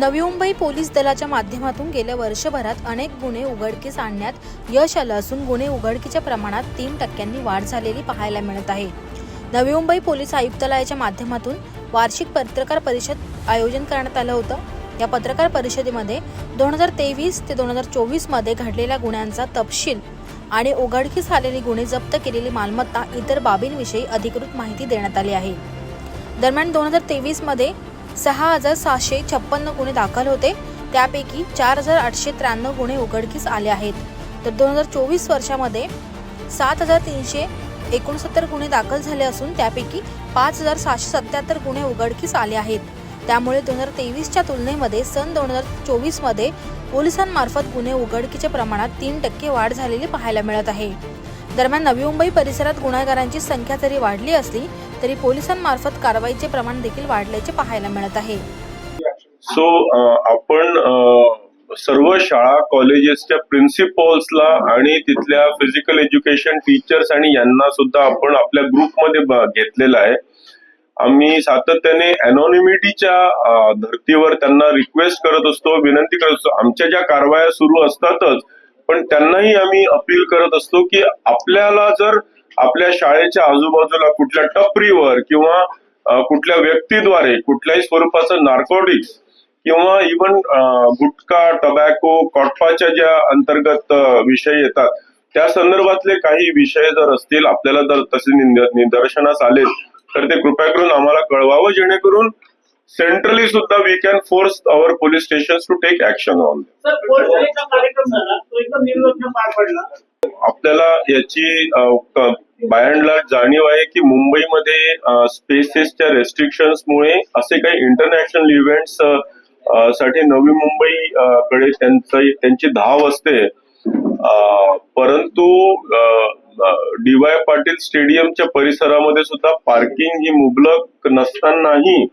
Navi Mumbai police दलाच्या माध्यमातून गेल्या वर्षभरात अनेक गुन्हे उघडकीस आणण्यात यश आलं असून गुन्हे उघडकीच्या प्रमाणात तीन टक्क्यांनी वाढ झालेली पाहायला मिळत आहे. नवी मुंबई पोलीस आयुक्तालयाच्या माध्यमातून वार्षिक पत्रकार परिषद आयोजन करण्यात आलं होतं. या पत्रकार परिषदेमध्ये दोन हजार तेवीस ते दोन हजार चोवीसमध्ये घडलेल्या गुन्ह्यांचा तपशील आणि उघडकीस आलेली गुन्हे जप्त केलेली मालमत्ता इतर बाबींविषयी अधिकृत माहिती देण्यात आली आहे. दरम्यान दोन हजार तेवीसमध्ये सहा हजार सहाशे छप्पन्न गुन्हे दाखल होते. त्यापैकी चार हजार आठशे त्र्याण्णव गुन्हे उघडकीस आले आहेत. तर दोन हजार चोवीस वर्षामध्ये सात हजार तीनशे एकोणसत्तर गुन्हे दाखल झाले असून त्यापैकी पाच हजार सहाशे सत्याहत्तर गुन्हे उघडकीस आले आहेत. त्यामुळे दोन हजार तेवीसच्या तुलनेमध्ये सन दोन हजार चोवीसमध्ये पोलिसांमार्फत गुन्हे उघडकीच्या प्रमाणात तीन टक्के वाढ झालेली पाहायला मिळत आहे. दरम्यान नवी मुंबई परिसरात गुन्हेगारांची संख्या जरी वाढली असली तरी पोलिसांमार्फत कारवाईचे प्रमाण देखील वाढल्याचे पाहायला मिळत आहे. सो आपण सर्व शाळा कॉलेजेसच्या प्रिन्सिपल्सला आणि तिथल्या फिजिकल एज्युकेशन टीचर्स आणि यांना सुद्धा आपण आपल्या ग्रुपमध्ये घेतलेला आहे. आम्ही सातत्याने अनॉनिमिटीच्या धर्तीवर त्यांना रिक्वेस्ट करत असतो विनंती करत असतो. आमच्या ज्या कारवाया सुरू असतातच पण त्यांनाही आम्ही अपील करत असतो की आपल्याला जर आपल्या शाळेच्या आजूबाजूला कुठल्या टपरीवर किंवा कुठल्या व्यक्तीद्वारे कुठल्याही स्वरूपाचं नार्कोटिक्स किंवा इवन गुटखा टबॅको कॉटफाच्या ज्या अंतर्गत विषय येतात त्या संदर्भातले काही विषय जर असतील आपल्याला जर तसे निंद- निदर्शनास आले तर ते कृपया करून आम्हाला कळवावं जेणेकरून सेंट्रली सुद्धा we can force our police station to take action on आपल्याला याची बाय अँड लार्ज जाणीव आहे की मुंबईमध्ये स्पेसेसच्या रेस्ट्रिक्शन्स मुळे असे काही इंटरनॅशनल इव्हेंट्ससाठी नवी मुंबई कडे त्यांचं धाव असते. परंतु डी वाय पाटील स्टेडियमच्या परिसरामध्ये सुद्धा पार्किंग ही मुबलक नसतानाही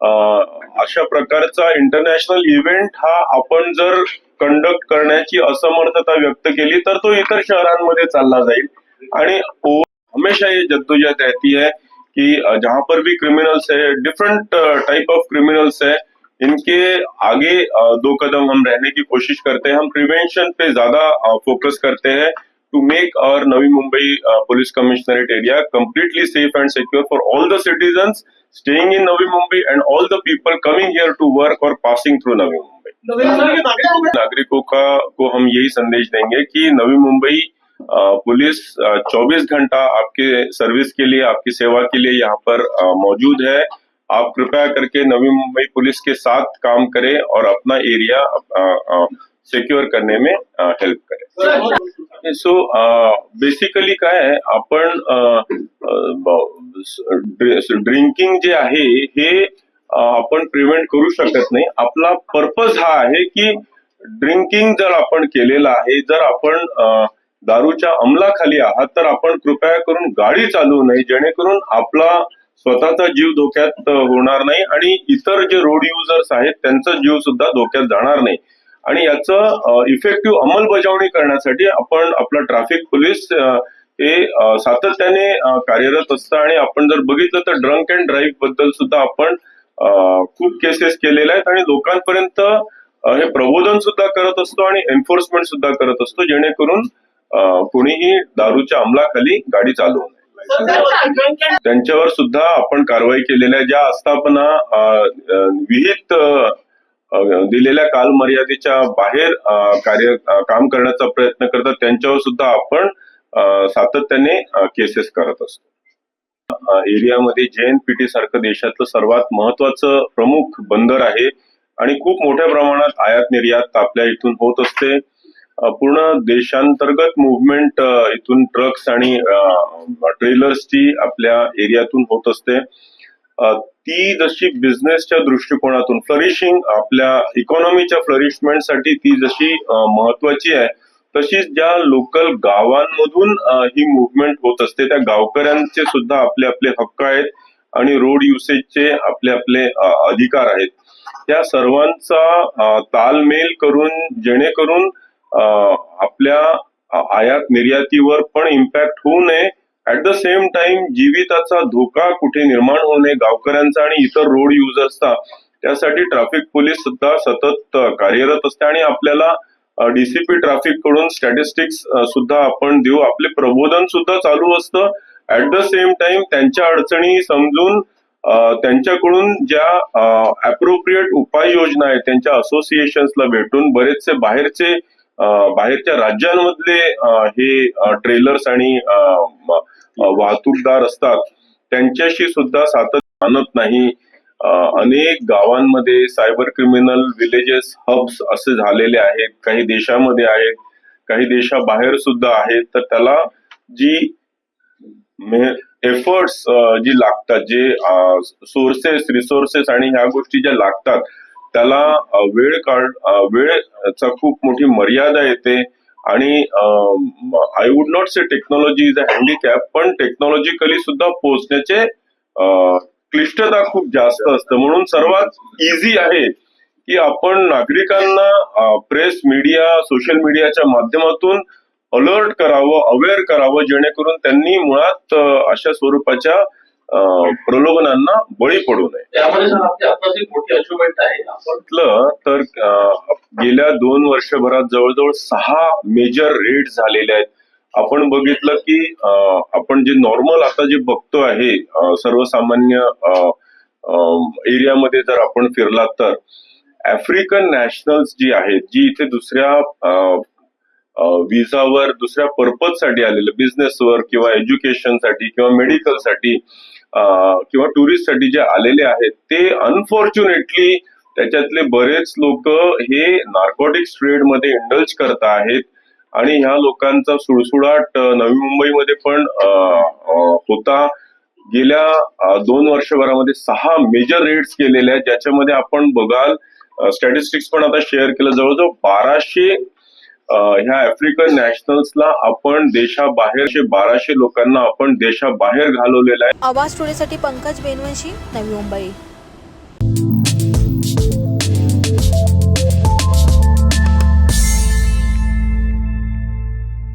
अशा प्रकारचा इंटरनॅशनल इव्हेंट हा आपण जर कंडक्ट करण्याची असमर्थता व्यक्त केली तर तो इतर शहरांमध्ये चालला जाईल. आणि हमेशा ये जद्दोजहद रहती है कि जहां पर भी क्रिमिनल्स है डिफरेंट टाइप ऑफ क्रिमिनल्स है इनके आगे दो कदम हम रहने की कोशिश करते हैं। हम प्रिवेंशन पे ज्यादा फोकस करते हैं। To make our Navi Mumbai police commissionerate area completely safe and secure for all the citizens staying in Navi Mumbai and all the people coming here to work or passing through Navi Mumbai. नवी मुंबई नागरिकों का को हम यही संदेश देंगे कि नवी Mumbai police चौबीस घंटा आपके सर्विस के लिए आपकी सेवा के लिए यहाँ पर मौजूद है आप कृपया करके नवी मुंबई पुलिस के साथ काम करें और अपना एरिया सिक्योर करने में हेल्प करें. सो बेसिकली काय आहे आपण ड्रिंकिंग जे आहे हे आपण प्रिव्हेंट करू शकत नाही. आपला पर्पज हा आहे की ड्रिंकिंग जर आपण केलेलं आहे जर आपण दारूच्या अंमलाखाली आहात तर आपण कृपया करून गाडी चालवू नये जेणेकरून आपला स्वतःचा जीव धोक्यात होणार नाही आणि इतर जे रोड युजर्स आहेत त्यांचा जीव सुद्धा धोक्यात जाणार नाही. आणि याचं इफेक्टिव्ह अंमलबजावणी करण्यासाठी आपण आपलं ट्रॅफिक पोलीस हे सातत्याने कार्यरत असतं. आणि आपण जर बघितलं तर ड्रंक अँड ड्राईव्हबद्दल सुद्धा आपण खूप केसेस केलेल्या आहेत. आणि लोकांपर्यंत हे प्रबोधन सुद्धा करत असतो आणि एन्फोर्समेंट सुद्धा करत असतो जेणेकरून कोणीही दारूच्या अंमलाखाली गाडी चालवू नये. त्यांच्यावर सुद्धा आपण कारवाई केलेल्या ज्या आस्थापना विहित दिलेल्या कालमर्यादेच्या बाहेर कार्य काम करण्याचा प्रयत्न करतात त्यांच्यावर सुद्धा आपण सातत्याने केसेस करत असतो. एरियामध्ये जे एन पी टी सारखं देशातलं सर्वात महत्वाचं प्रमुख बंदर आहे आणि खूप मोठ्या प्रमाणात आयात निर्यात आपल्या इथून होत असते. पूर्ण देशांतर्गत मुवमेंट इथून ट्रक्स आणि ट्रेलर्सची आपल्या एरियातून होत असते. ती जशी बिझनेसच्या दृष्टिकोनातून फ्लरिशिंग आपल्या इकॉनॉमीच्या फ्लरिशमेंटसाठी ती जशी महत्वाची आहे तशीच ज्या लोकल गावांमधून ही मुवमेंट होत असते त्या गावकऱ्यांचे सुद्धा आपले आपले हक्क आहेत आणि रोड युसेजचे आपले आपले अधिकार आहेत. त्या सर्वांचा तालमेल करून जेणेकरून आपल्या आयात निर्यातीवर पण इम्पॅक्ट होऊ नये द सेम टाइम जीविताचा धोका कुठे निर्माण होणे गावकऱ्यांचा आणि इतर रोड युजर्सचा त्यासाठी ट्रॅफिक पोलीस सुद्धा सतत कार्यरत असते आणि आपल्याला डीसीपी ट्रॅफिककडून स्टॅटिस्टिक्स सुद्धा आपण देऊ. आपले प्रबोधन सुद्धा चालू असतं. ऍट द सेम टाइम त्यांच्या अडचणी समजून त्यांच्याकडून ज्या अप्रोप्रिएट उपाययोजना आहेत त्यांच्या असोसिएशन्सला भेटून बरेचसे बाहेरचे बाहेरच्या राज्यांमधले हे ट्रेलर्स आणि वाहतूकदार असतात त्यांच्याशी सुद्धा सातत्य आणत नाही. अनेक गावांमध्ये सायबर क्रिमिनल विलेजेस हब्स असे झालेले आहेत काही देशामध्ये आहेत काही देशाबाहेर सुद्धा आहेत. तर त्याला जी एफर्ट्स जी लागतात जे सोर्सेस रिसोर्सेस आणि ह्या गोष्टी ज्या लागतात त्याला वेळ काढ वेळचा खूप मोठी मर्यादा येते. आणि I would not say technology is a handicap पण टेक्नॉलॉजिकली सुद्धा पोहोचण्याचे क्लिष्टता खूप जास्त असतं. म्हणून सर्वात इझी आहे की आपण नागरिकांना प्रेस मीडिया सोशल मीडियाच्या माध्यमातून अलर्ट करावं अवेअर करावं जेणेकरून त्यांनी मुळात अशा स्वरूपाच्या प्रलोभनांना बळी पडू नये. म्हटलं तर गेल्या दोन वर्षभरात जवळजवळ सहा मेजर रेट झालेले आहेत. आपण बघितलं की आपण जे नॉर्मल आता जे बघतो आहे सर्वसामान्य एरियामध्ये जर आपण फिरलात तर आफ्रिकन नॅशनल्स जी आहेत जी इथे दुसऱ्या विजावर दुसऱ्या पर्पजसाठी आलेले बिझनेसवर किंवा एज्युकेशनसाठी किंवा मेडिकलसाठी अ, किंवा टुरिस्टसाठी जे आलेले आहेत ते अनफॉर्च्युनेटली त्याच्यातले बरेच लोक हे नार्कोटिक्स ट्रेडमध्ये इंडल्ज करत आहेत. आणि ह्या लोकांचा सुळसुळाट नवी मुंबईमध्ये पण होता. गेल्या दोन वर्षभरामध्ये सहा मेजर रेट्स केलेल्या आहेत. ज्याच्यामध्ये आपण बघाल स्टॅटिस्टिक्स पण आता शेअर केलं. जवळजवळ बाराशे ह्या आफ्रिकन नॅशनल्सला आपण देशाबाहेरचे बाराशे लोकांना आपण देशाबाहेर घालवलेलं आहे. आवाज टोळीसाठी पंकज बेनवंशी नवी मुंबई.